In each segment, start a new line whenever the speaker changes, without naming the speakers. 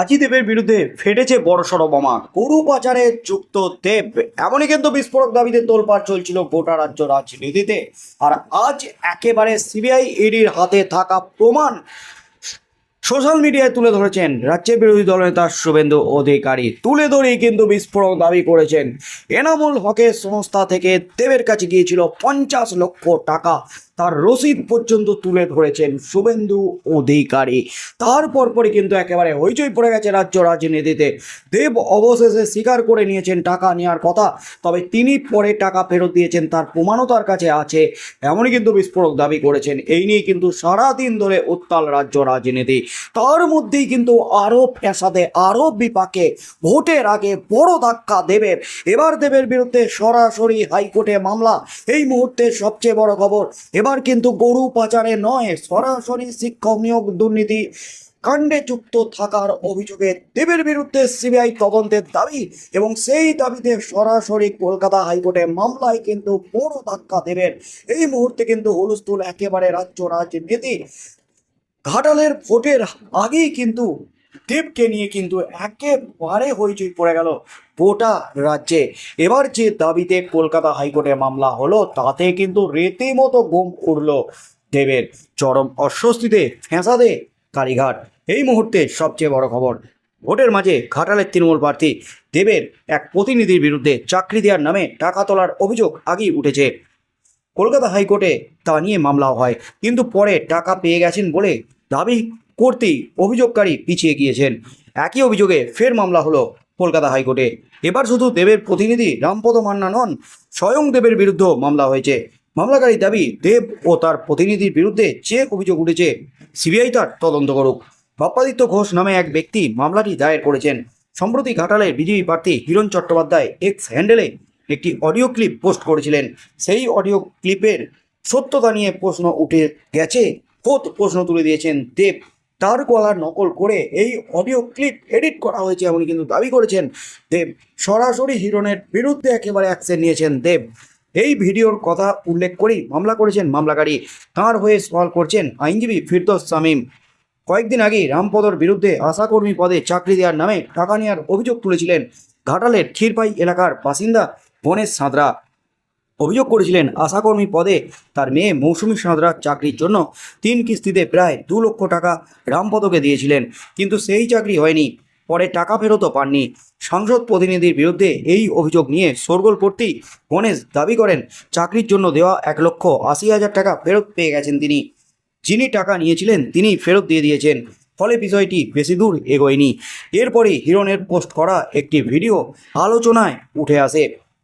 আজি দেবের বিরুদ্ধে ফেটেছে বড়সড় বোমা। গরু পাচারে যুক্ত দেব। এমনই কিন্তু বিস্ফোরক দাবিতে তোলপাড় চলছিল গোটা রাজ্য রাজনীতিতে। আর আজ একেবারে সিবিআই ইডির হাতে থাকা প্রমাণ সোশ্যাল মিডিয়ায় তুলে ধরেছেন রাজ্যের বিরোধী দলনেতা শুভেন্দু অধিকারী। তুলে ধরেই কিন্তু বিস্ফোরক দাবি করেছেন। এনামুল হকের সংস্থা থেকে দেবের কাছে গিয়েছিল পঞ্চাশ লক্ষ টাকা। তার রসিদ পর্যন্ত তুলে ধরেছেন শুভেন্দু অধিকারী। তারপর পরে কিন্তু একেবারে হইচই পড়ে গেছে রাজ্য রাজনীতিতে। দেব অবশেষে স্বীকার করে নিয়েছেন টাকা নেওয়ার কথা, তবে তিনি পরে টাকা ফেরত দিয়েছেন তার প্রমাণও তার কাছে আছে, এমনই কিন্তু বিস্ফোরক দাবি করেছেন। এই নিয়ে কিন্তু সারাদিন ধরে উত্তাল রাজ্য রাজনীতি। তার মধ্যেই কিন্তু আরও ফ্যাসাদে আরও বিপাকে, ভোটের আগে বড় ধাক্কা দেবের। এবার দেবের বিরুদ্ধে সরাসরি হাইকোর্টে মামলা, এই মুহূর্তে সবচেয়ে বড় খবর এবার কিন্তু গরু পাচারে নয়, সরাসরি শিক্ষক নিয়োগ দুর্নীতি কাণ্ডে যুক্ত থাকার অভিযোগে দেবের বিরুদ্ধে সিবিআই তদন্তের দাবি এবং সেই দাবিতে সরাসরি কলকাতা হাইকোর্টে মামলায় কিন্তু বড় ধাক্কা দেবেন এই মুহূর্তে কিন্তু হুলস্থুল একেবারে রাজ্য রাজনীতি। ঘাটালের ভোটের আগেই কিন্তু দেবকে নিয়ে কিন্তু একেবারে হইচই পড়ে গেল গোটা রাজ্যে। এবার যে দাবিতে কলকাতা হাইকোর্টে মামলা হলো, তাতে কিন্তু রীতিমতো গুম উড়ল দেবের। চরম অস্বস্তিতে ফেঁসাদে কালীঘাট। এই মুহূর্তে সবচেয়ে বড় খবর, ভোটের মাঝে ঘাটালের তৃণমূল প্রার্থী দেবের এক প্রতিনিধির বিরুদ্ধে চাকরি দেওয়ার নামে টাকা তোলার অভিযোগ আগেই উঠেছে। কলকাতা হাইকোর্টে তা নিয়ে মামলা হয়, কিন্তু পরে টাকা পেয়ে গেছেন বলে দাবি করতেই অভিযোগকারী পিছিয়ে গিয়েছেন। একই অভিযোগে ফের মামলা হলো কলকাতা হাইকোর্টে। এবার শুধু দেবের প্রতিনিধি রামপদ মান্না নন, স্বয়ং দেবের বিরুদ্ধেও মামলা হয়েছে। মামলাকারী দাবি, দেব ও তার প্রতিনিধির বিরুদ্ধে যে অভিযোগ উঠেছে, সিবিআই তার তদন্ত করুক। বাপ্পাদিত্য ঘোষ নামে এক ব্যক্তি মামলাটি দায়ের করেছেন। সম্প্রতি ঘাটালের বিজেপি প্রার্থী হিরণ চট্টোপাধ্যায় এক্স হ্যান্ডেলে একটি অডিও ক্লিপ পোস্ট করেছিলেন। সেই অডিও ক্লিপের সত্যতা নিয়ে প্রশ্ন উঠে গেছে। খোদ প্রশ্ন তুলে দিয়েছেন দেব। তার গলার নকল করে এই অডিও ক্লিপ এডিট করা হয়েছে এমনই কিন্তু দাবি করেছেন দেব। সরাসরি হিরণের বিরুদ্ধে একেবারে অ্যাকশন নিয়েছেন দেব। এই ভিডিওর কথা উল্লেখ করেই মামলা করেছেন মামলাকারী। তাঁর হয়ে সওয়াল করছেন আইনজীবী ফিরদোস সামিম কয়েকদিন আগেই রামপদর বিরুদ্ধে আশাকর্মী পদে চাকরি দেওয়ার নামে টাকা নেওয়ার অভিযোগ তুলেছিলেন ঘাটালের ক্ষীরপাই এলাকার বাসিন্দা গণেশ সাঁতরা। অভিযোগ করেছিলেন আশাকর্মী পদে। তার মেয়ে মৌসুমী সাঁতরার চাকরির জন্য তিন কিস্তিতে প্রায় দু লক্ষ টাকা রামপদকে দিয়েছিলেন, কিন্তু সেই চাকরি হয়নি। পরে টাকা ফেরতও পাননি। সাংসদ প্রতিনিধির বিরুদ্ধে এই অভিযোগ নিয়ে সরগোল গণেশ দাবি করেন, চাকরির জন্য দেওয়া এক লক্ষ আশি হাজার টাকা ফেরত পেয়ে গেছেন তিনি। যিনি টাকা নিয়েছিলেন তিনি ফেরত দিয়ে দিয়েছেন। ফলে বিষয়টি বেশি দূর এগোয়নি। এরপরে হিরণের পোস্ট করা একটি ভিডিও আলোচনায় উঠে আসে।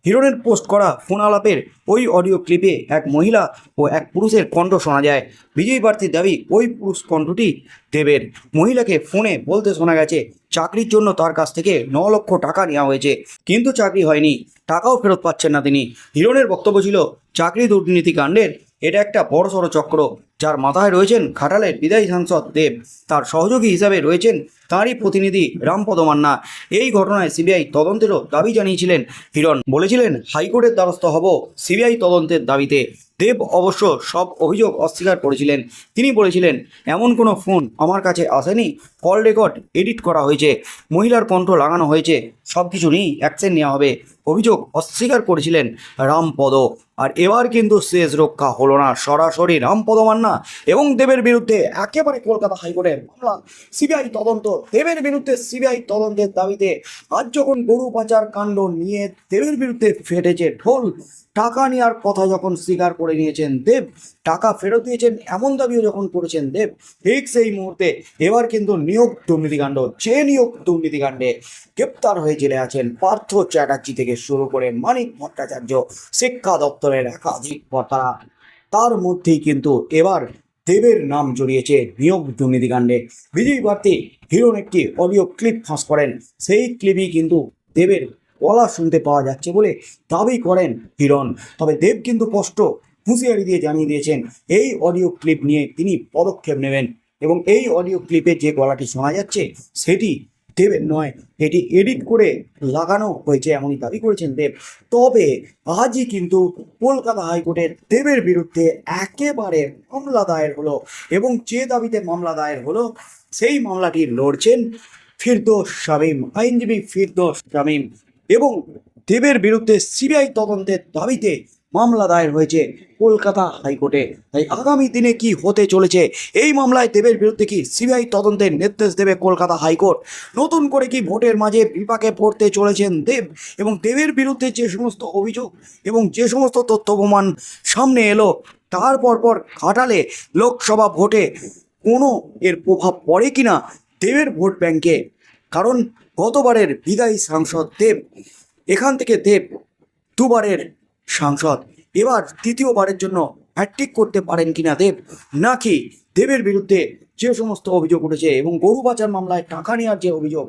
হিরণের পোস্ট করা ফোন আলাপের ওই অডিও ক্লিপে এক মহিলা ও এক পুরুষের কণ্ঠ শোনা যায়। বিজয়ী প্রার্থীর দাবি, ওই পুরুষ কণ্ঠটি দেবের। মহিলাকে ফোনে বলতে শোনা গেছে, চাকরির জন্য তার কাছ থেকে ন লক্ষ টাকা নেওয়া হয়েছে, কিন্তু চাকরি হয়নি। টাকাও ফেরত পাচ্ছেন না তিনি। হিরণের বক্তব্য ছিল, চাকরি দুর্নীতি কাণ্ডের এটা একটা বড়সড় চক্র যার মাথায় রয়েছেন ঘাটালের বিদায়ী সাংসদ দেব। তার সহযোগী হিসাবে রয়েছেন তাঁরই প্রতিনিধি রামপদ মান্না। এই ঘটনায় সিবিআই তদন্তেরও দাবি জানিয়েছিলেন হিরণ। বলেছিলেন, হাইকোর্টের দ্বারস্থ হব সিবিআই তদন্তের দাবিতে। দেব অবশ্য সব অভিযোগ অস্বীকার করেছিলেন। তিনি বলেছিলেন, এমন কোনো ফোন আমার কাছে আসেনি। কল রেকর্ড এডিট করা হয়েছে। মহিলার কণ্ঠ লাগানো হয়েছে। সব কিছু নিয়েই অ্যাকশন নেওয়া হবে। অভিযোগ অস্বীকার করেছিলেন রামপদ। আর এবার কিন্তু শেষ রক্ষা হলো না। সরাসরি রামপদ মান্না এবং দেবের বিরুদ্ধে একেবারে কলকাতা হাইকোর্টে মামলা। সিবিআই তদন্ত। দেবের বিরুদ্ধে সিবিআই তদন্তের দাবিতে আজ যখন গরু পাচার কাণ্ড নিয়ে দেবের বিরুদ্ধে ফেটেছে ঢোল, টাকা নেওয়ার কথা যখন স্বীকার করে নিয়েছেন দেব, টাকা ফেরত দিয়েছেন এমন দাবিও যখন করেছেন দেব, ঠিক সেই মুহূর্তে এবার কিন্তু নিয়োগ দুর্নীতিকাণ্ড, যে নিয়োগ দুর্নীতিকাণ্ডে গ্রেপ্তার হয়ে জেলে আছেন পার্থ চ্যাটার্জি থেকে শুরু করে মানিক ভট্টাচার্য শিক্ষা দপ্তরের একাধিক কর্তারা তার মধ্যেই কিন্তু এবার দেবের নাম জড়িয়েছে নিয়োগ দুর্নীতিকাণ্ডে। বিজয়ী প্রার্থী হিরোন একটি অডিও ক্লিপ ফাঁস করেন। সেই ক্লিপই কিন্তু দেবের গলা শুনতে পাওয়া যাচ্ছে বলে দাবি করেন হিরণ। তবে দেব কিন্তু স্পষ্ট হুঁশিয়ারি দিয়ে জানিয়ে দিয়েছেন, এই অডিও ক্লিপ নিয়ে তিনি পদক্ষেপ নেবেন এবং এই অডিও ক্লিপে যে গলাটি শোনা যাচ্ছে, সেটি দেবের নয়। এটি এডিট করে লাগানো হয়েছে, এমনই দাবি করেছেন দেব। তবে আজই কিন্তু কলকাতা হাইকোর্টের দেবের বিরুদ্ধে একেবারে মামলা দায়ের হলো এবং যে দাবিতে মামলা দায়ের হলো, সেই মামলাটি লড়ছেন ফিরদোস শামীম, আইনজীবী ফিরদোস শামীম এবং দেবের বিরুদ্ধে সিবিআই তদন্তের দাবিতে মামলা দায়ের হয়েছে কলকাতা হাইকোর্টে। তাই আগামী দিনে কি হতে চলেছে এই মামলায় দেবের বিরুদ্ধে কি সিবিআই তদন্তের নির্দেশ দেবে কলকাতা হাইকোর্ট? নতুন করে কি ভোটের মাঝে বিপাকে পড়তে চলেছেন দেব এবং দেবের বিরুদ্ধে যে সমস্ত অভিযোগ এবং যে সমস্ত তথ্য প্রমাণ সামনে এলো, তার পরপর ঘাটালে লোকসভা ভোটে কোনো এর প্রভাব পড়ে কিনা দেবের ভোট ব্যাংকে? কারণ গতবারের বিদায়ী সাংসদ দেব, এখান থেকে দেব দুবারের সাংসদ। এবার তৃতীয়বারের জন্য হ্যাট্রিক করতে পারেন কিনা দেব? নাকি দেবের বিরুদ্ধে যে সমস্ত অভিযোগ উঠেছে এবং গরু পাচার মামলায় টাকা নেওয়ার যে অভিযোগ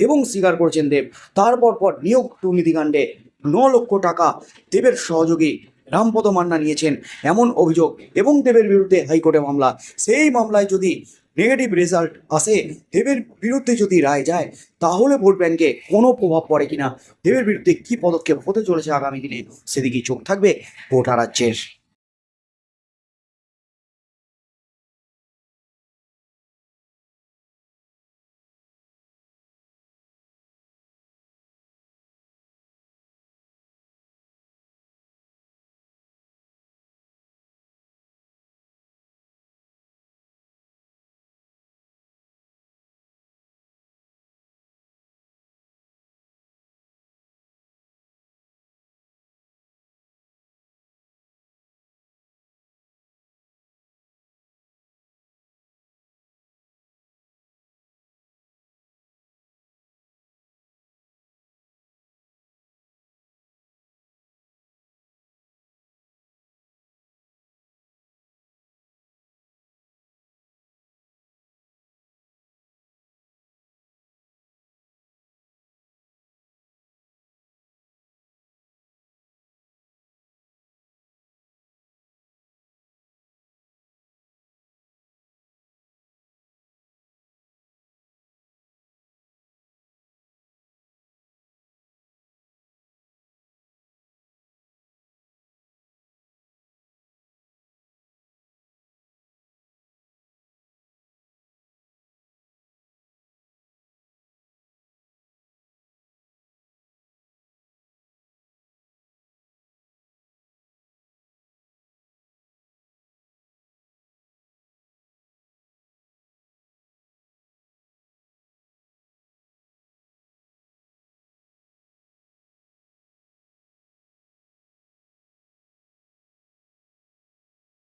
এবং স্বীকার করেছেন দেব তারপর পর নিয়োগ দুর্নীতিকাণ্ডে ন লক্ষ টাকা দেবের সহযোগী রামপদ মান্না নিয়েছেন। এমন অভিযোগ এবং দেবের বিরুদ্ধে হাইকোর্টে মামলা। সেই মামলায় যদি নেগেটিভ রেজাল্ট আসে, দেবের বিরুদ্ধে যদি রায় যায়, তাহলে ভোট ব্যাংকে কোনো প্রভাব পড়ে কিনা? দেবের বিরুদ্ধে কি পদক্ষেপ হতে চলেছে আগামী দিনে? সেদিকেই চোখ থাকবে গোটা রাজ্যের।